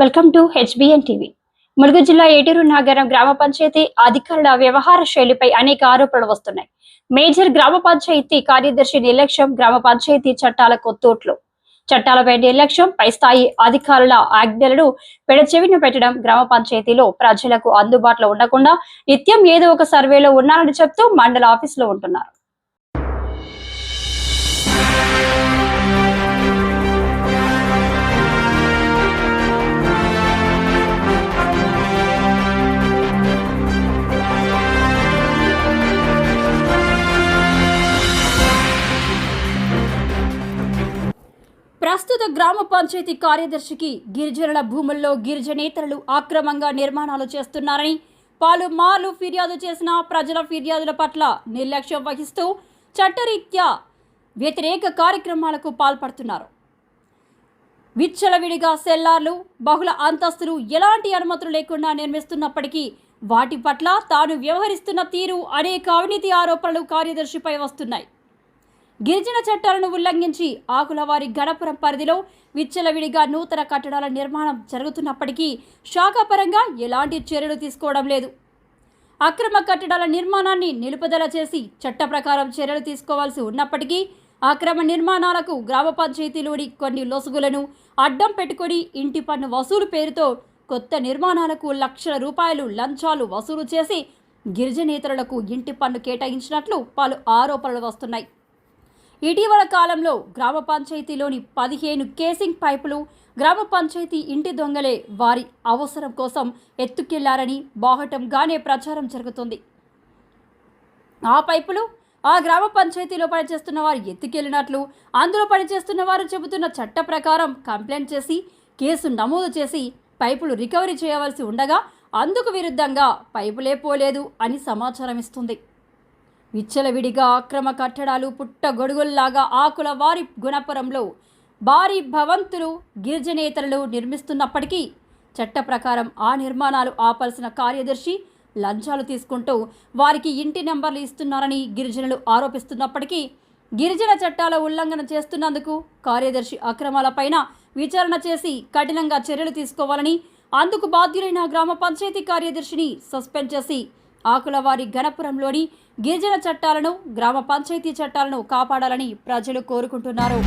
Welcome to HBN TV. Mulugu జిల్లా ఏటూరు నగరం గ్రామ పంచాయతీ అధికారుల వ్యవహార శైలిపై అనేక ఆరోపణలు వస్తున్నాయి. మేజర్ గ్రామ పంచాయతీ కార్యదర్శి నిర్లక్ష్యం గ్రామ పంచాయతీ చట్టాల తోట్లు చట్టాలపై నిర్లక్ష్యం పై స్థాయి అధికారుల ఆజ్ఞలను పెడచెవిన పెట్టడం గ్రామ పంచాయతీలో ప్రజలకు అందుబాటులో ఉండకుండా నిత్యం ఏదో ఒక సర్వేలో ఉన్నారని చెప్తూ మండల ఆఫీసులో ఉంటున్నారు. ప్రస్తుత గ్రామ పంచాయతీ కార్యదర్శికి గిరిజనుల భూముల్లో గిరిజనేతరులు అక్రమంగా నిర్మాణాలు చేస్తున్నారని పలుమార్లు ఫిర్యాదు చేసిన ప్రజల ఫిర్యాదుల పట్ల నిర్లక్ష్యం వహిస్తూ చట్టరీత్యా వ్యతిరేక కార్యక్రమాలకు పాల్పడుతున్నారు. విచ్చలవిడిగా సెల్లార్లు బహుళ అంతస్తులు ఎలాంటి అనుమతులు లేకుండా నిర్మిస్తున్నప్పటికీ వాటి పట్ల తాను వ్యవహరిస్తున్న తీరు అనేక అవినీతి ఆరోపణలు కార్యదర్శిపై వస్తున్నాయి. గిరిజన చట్టాలను ఉల్లంఘించి ఆకులవారి గణపురం పరిధిలో విచ్చలవిడిగా నూతన కట్టడాల నిర్మాణం జరుగుతున్నప్పటికీ శాఖాపరంగా ఎలాంటి చర్యలు తీసుకోవడం లేదు. అక్రమ కట్టడాల నిర్మాణాన్ని నిలుపుదల చేసి చట్ట ప్రకారం చర్యలు తీసుకోవాల్సి ఉన్నప్పటికీ అక్రమ నిర్మాణాలకు గ్రామ పంచాయతీలోని కొన్ని లొసుగులను అడ్డం పెట్టుకొని ఇంటి పన్ను వసూలు పేరుతో కొత్త నిర్మాణాలకు లక్షల రూపాయలు లంచాలు వసూలు చేసి గిరిజనేతరులకు ఇంటి పన్ను కేటాయించినట్లు పలు ఆరోపణలు వస్తున్నాయి. ఇటీవల కాలంలో గ్రామ పంచాయతీలోని పదిహేను కేసింగ్ పైపులు గ్రామ పంచాయతీ ఇంటి దొంగలే వారి అవసరం కోసం ఎత్తుకెళ్ళారని బాహటంగానే ప్రచారం జరుగుతుంది. ఆ పైపులు ఆ గ్రామ పంచాయతీలో పనిచేస్తున్న వారు ఎత్తుకెళ్ళినట్లు అందులో పనిచేస్తున్న వారు చెబుతున్న చట్ట ప్రకారం కంప్లైంట్ చేసి కేసు నమోదు చేసి పైపులు రికవరీ చేయవలసి ఉండగా అందుకు విరుద్ధంగా పైపులే పోలేదు అని సమాచారం ఇస్తుంది. విచ్చలవిడిగా అక్రమ కట్టడాలు పుట్టగొడుగుల్లాగా ఆకుల వారి గుణపురంలో భారీ భవంతులు గిరిజనేతరులు నిర్మిస్తున్నప్పటికీ చట్ట ప్రకారం ఆ నిర్మాణాలు ఆపాల్సిన కార్యదర్శి లంచాలు తీసుకుంటూ వారికి ఇంటి నెంబర్లు ఇస్తున్నారని గిరిజనులు ఆరోపిస్తున్నప్పటికీ గిరిజన చట్టాల ఉల్లంఘన చేస్తున్నందుకు కార్యదర్శి అక్రమాలపైన విచారణ చేసి కఠినంగా చర్యలు తీసుకోవాలని అందుకు బాధ్యులైన గ్రామ పంచాయతీ కార్యదర్శిని సస్పెండ్ చేసి ఆకులవారి గణపురంలోని గిరిజన చట్టాలను గ్రామ పంచాయతీ చట్టాలను కాపాడాలని ప్రజలు కోరుకుంటున్నారు.